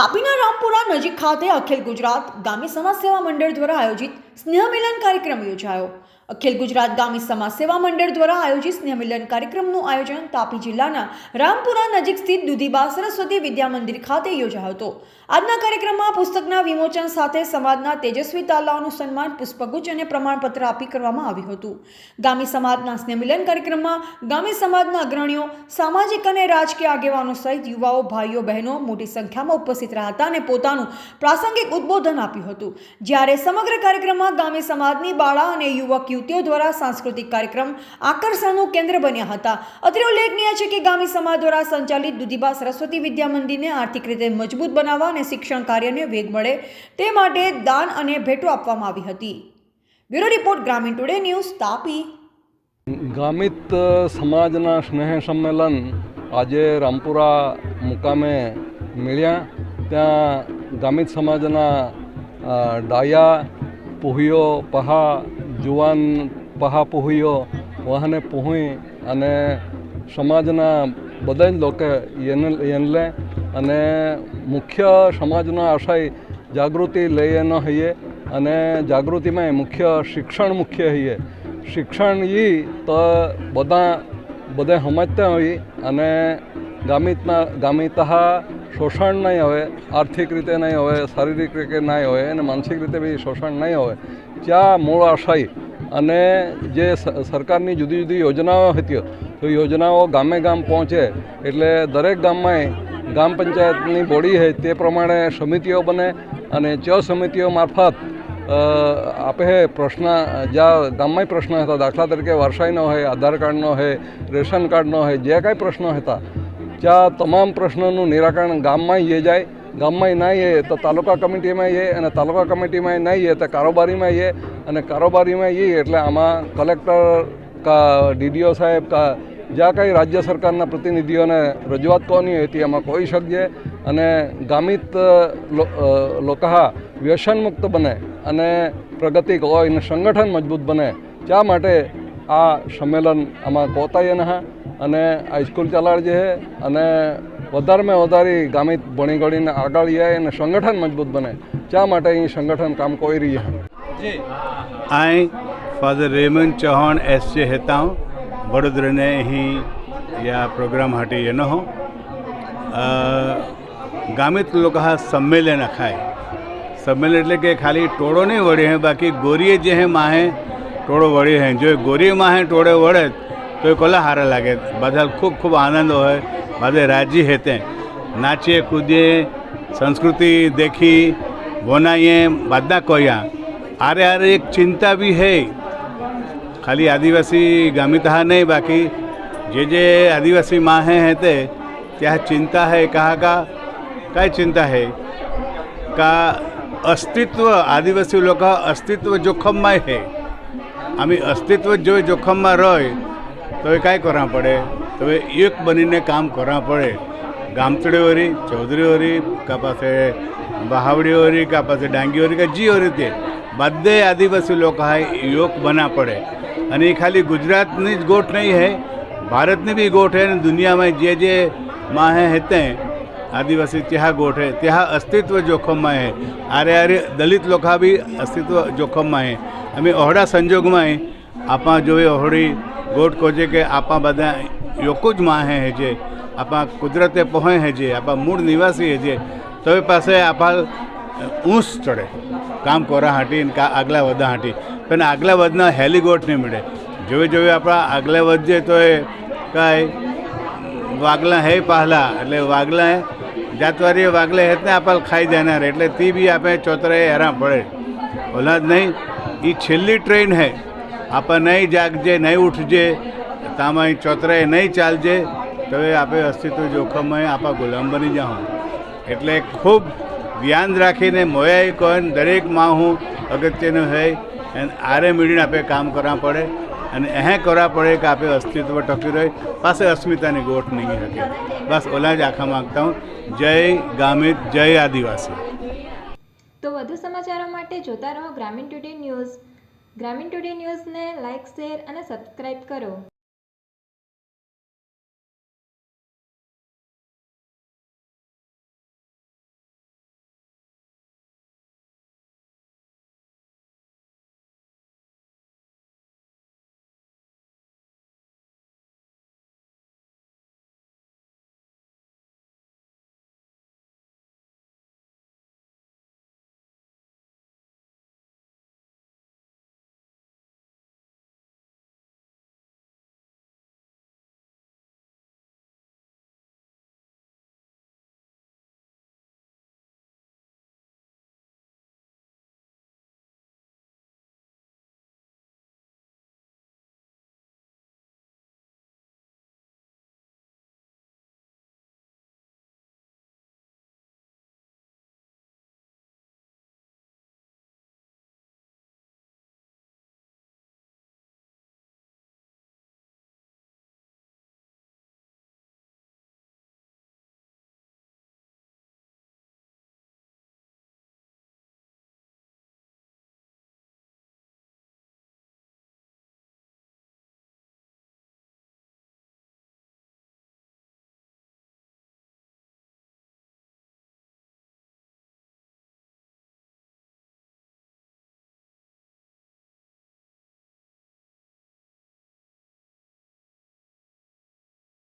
તાપીના રામપુરા નજીક ખાતે અખિલ ગુજરાત ગામી સમાજ સેવા મંડળ દ્વારા આયોજિત સ્નેહ મિલન કાર્યક્રમ યોજાયો. અખિલ ગુજરાત ગામી સમાજ સેવા મંડળ દ્વારા આયોજિત સ્નેહમિલન કાર્યક્રમનું આયોજન તાપી જિલ્લાના રામપુરા નજીક સ્થિત દુધીબા સરસ્વતી વિદ્યા મંદિર ખાતે યોજાયો હતો. આજના કાર્યક્રમમાં પુસ્તકના વિમોચન સાથે સમાજના તેજસ્વી તાલાઓનું સન્માન, પુષ્પગુચ્છ અને પ્રમાણપત્ર આપી કરવામાં આવ્યું હતું. ગામી સમાજના સ્નેહમિલન કાર્યક્રમમાં ગામી સમાજના અગ્રણીઓ, સામાજિક અને રાજકીય આગેવાનો સહિત યુવાઓ, ભાઈઓ, બહેનો મોટી સંખ્યામાં ઉપસ્થિત રહ્યા હતા અને પોતાનું પ્રાસંગિક ઉદ્બોધન આપ્યું હતું. જ્યારે સમગ્ર કાર્યક્રમમાં ગામી સમાજની બાળા અને યુવક યુવતીઓ દ્વારા સાંસ્કૃતિક કાર્યક્રમ આકર્ષણનું કેન્દ્ર બન્યા હતા. અત્રે ઉલ્લેખનીય છે કે ગામી સમાજ દ્વારા સંચાલિત દુધીબા સરસ્વતી વિદ્યા મંદિરને આર્થિક રીતે મજબૂત બનાવવા અને શિક્ષણ કાર્યને વેગ મળે તે માટે દાન અને ભેટો આપવામાં આવી હતી. Bureau report, Gramin today news, Tapi. Gamit સમાજના સ્નેહ સંમેલન આજે રામપુરા મુકામે મળ્યા. ત્યાં ગામિત સમાજના ડાયા, પુહ્યો, પહા જુવાન પહા પુહ્યો, વહને પુહી અને સમાજના બધા જ લોકો એને એને અને મુખ્ય સમાજનો આશય જાગૃતિ લઈએ ન હઈએ અને જાગૃતિમાં મુખ્ય શિક્ષણ મુખ્ય હઈએ. શિક્ષણ ઈ તો બધા, બધે સમજતા હોય અને ગામિતના ગામિતઃ શોષણ નહીં હોય આર્થિક રીતે નહીં હોય શારીરિક રીતે નહીં હોય અને માનસિક રીતે બી શોષણ નહીં હોય ત્યાં મૂળ આશય અને જે સરકારની જુદી જુદી યોજનાઓ હતી, તો યોજનાઓ ગામે ગામ પહોંચે. એટલે દરેક ગામમાં ગ્રામ પંચાયતની બોડી છે, તે પ્રમાણે સમિતિઓ બને અને ચ સમિતિઓ મારફત આપે પ્રશ્ન, જ્યાં ગામમાં પ્રશ્ન હતા, દાખલા તરીકે વારસાઈનો હોય, આધાર કાર્ડનો હોય, રેશન કાર્ડનો હોય, જે કાંઈ પ્રશ્નો હતા ત્યાં તમામ પ્રશ્નોનું નિરાકરણ ગામમાં એ જાય, ગામમાં ના એ તો તાલુકા કમિટીમાં એ અને તાલુકા કમિટીમાં નહીં એ તો કારોબારીમાં એ અને કારોબારીમાં એ એટલે આમાં કલેક્ટર કા ડીડીઓ સાહેબ કા જ્યાં કાંઈ રાજ્ય સરકારના પ્રતિનિધિઓને રજૂઆત કોની હતી એમાં કોઈ શકજે અને ગામિત લો- વ્યસનમુક્ત વ્યસન મુક્ત બને અને પ્રગતિ હોય અને સંગઠન મજબૂત બને. ત્યાં માટે આ સંમેલન આમાં કોતાયન હા અને હાઈસ્કૂલ ચલાડજે છે અને વધારેમાં વધારે ગામિત ભણી ગણીને આગળ જાય અને સંગઠન મજબૂત બને. ચા માટે અહીં સંગઠન કામ કોઈ રહી છે આઈ father Ramon Chauhan S J Heta વડોદરાને અહીં યા પ્રોગ્રામ હાટી એનો હું. ગામિત લોકો હા સંમેલન ખાય. સંમેલન એટલે કે ખાલી ટોળો નહીં વળે હે બાકી ગોરીએ જે હે માહે ટોળો વળી હે. જો ગોરીએ માહે ટોળે વળે તો એ કોલા સારા લાગે. બધા ખૂબ ખૂબ આનંદ હોય. બધે રાજી હેતે. નાચીએ, કૂદીએ, સંસ્કૃતિ દેખી, વોનાઈએ, બધા કોયા. આરે આરે એક ચિંતા બી હે. ખાલી આદિવાસી ગામિતા નહીં બાકી. જે જે આદિવાસી માં હે તે ત્યાં ચિંતા હૈ, કહા કા, કાંઈ ચિંતા હૈ. કા અસ્તિત્વ, આદિવાસી લોકો અસ્તિત્વ જોખમમાં હે. આમી અસ્તિત્વ જોઈ જોખમમાં રહી તો એ કાંઈ કરવા પડે? તો એક બનીને કામ કરવા પડે. ગામતળીઓરી ચૌધરીઓરી કા પાસે બહાવડીઓરી કા પાસે ડાંગીઓરી જી જીઓરી તે. બધે આદિવાસી લોકો હાય યોગ બના પડે. અને એ ખાલી ગુજરાતની જ ગોઠ નહીં હે, ભારતની બી ગોઠ હે અને દુનિયામાં જે જે માં હે હેતે, આદિવાસી ત્યાં ગોઠ હે ત્યાં અસ્તિત્વ જોખમમાં હે. આરે આરે દલિત લોકો બી અસ્તિત્વ જોખમમાં હે. અમે ઓહડા સંજોગમાં આપણા જોઈએ ઓહડી ગોઠ કોજે કે આપા બધા યોકો જ માહે હે જે, આપા કુદરતે પહોંચે હે જે, આપા મૂળ નિવાસી હે જે. તો પાસે આપા ઊંસ ચડે, કામ કોરા હાટી ને કા આગલા વધા હાટી. પણ આગલા વધના હેલીગોટ નહીં મળે. જોવે જોવે આપણા આગલા વધજે તો એ કાંઈ વાગલા હે પહેલા, એટલે વાગલા હે જાતવારી વાગલે હેતને આપણે ખાઈ જનાર એટલે તી બી આપણે ચોતરે હેરાન પડે. ઓલા જ નહીં એ છેલ્લી ટ્રેન હે. આપણે નહીં જાગજે, નહીં ઉઠજે તામાં ચોતરાય નહીં ચાલજે તો એ આપણે અસ્તિત્વ જોખમમાં આપણા ગુલામ બની જાઉં. એટલે ખૂબ ધ્યાન રાખીને મોયાઈ કોણ દરેકમાં હું અગત્યનું હોય અને આરે મીડીને આપણે કામ કરવા પડે, અને એ કરવા પડે કે આપણે અસ્તિત્વ ટકી રહે, પાસે અસ્મિતાની ગોઠ નહીં શકે બસ ઓલા જ આખા માગતા હું. જય ગામિત, જય આદિવાસી. તો વધુ સમાચારો માટે જોતા રહો Gramin today news. Gramin today ન્યૂઝને લાઇક શેર અને સબસ્ક્રાઇબ કરો.